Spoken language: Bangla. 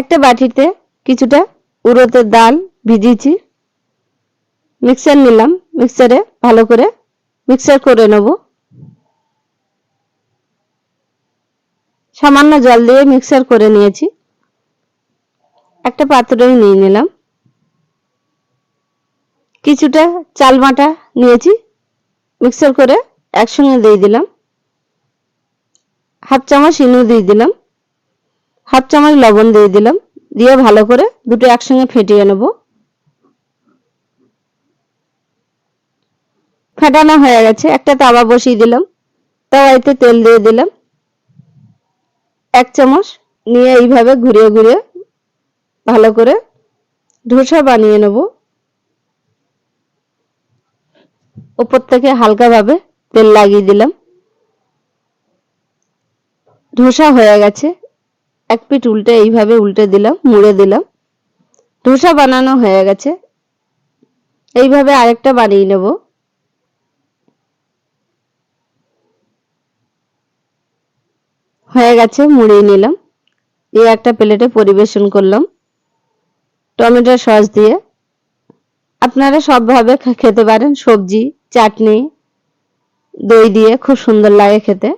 একটা বাটিতে কিছুটা উড়োতের ডাল ভিজিয়েছি। মিক্সার নিলাম, মিক্সারে ভালো করে মিক্সার করে নেব। সামান্য জল দিয়ে মিক্সার করে নিয়েছি। একটা পাত্রে নিয়ে নিলাম। কিছুটা চাল বাটা নিয়েছি, মিক্সার করে একসঙ্গে দিয়ে দিলাম। হাফ চামচ ইনু দিয়ে দিলাম। হাফ চামচ লবণ দিয়ে দিলাম। দিয়ে ভালো করে দুটো একসঙ্গে ফেটিয়ে নেব। ফেটানো হয়ে গেছে। একটা তাওয়া বসিয়ে দিলাম। তাওয়াইতে তেল দিয়ে দিলাম। এক চামচ নিয়ে এইভাবে ঘুরিয়ে ঘুরিয়ে ভালো করে ধোসা বানিয়ে নেব। উপর থেকে হালকাভাবে তেল লাগিয়ে দিলাম। ধোসা হয়ে গেছে। এক পিঠ উল্টে এইভাবে উল্টে দিলাম, মুড়ে দিলাম। ধোসা বানানো হয়ে গেছে। এইভাবে আরেকটা বানিয়ে নেব। হয়ে গেছে, মুড়িয়ে নিলাম। দিয়ে একটা প্লেটে পরিবেশন করলাম টমেটো সস দিয়ে। আপনারা সবভাবে খেতে পারেন সবজি, চাটনি, দই দিয়ে খুব সুন্দর লাগে খেতে।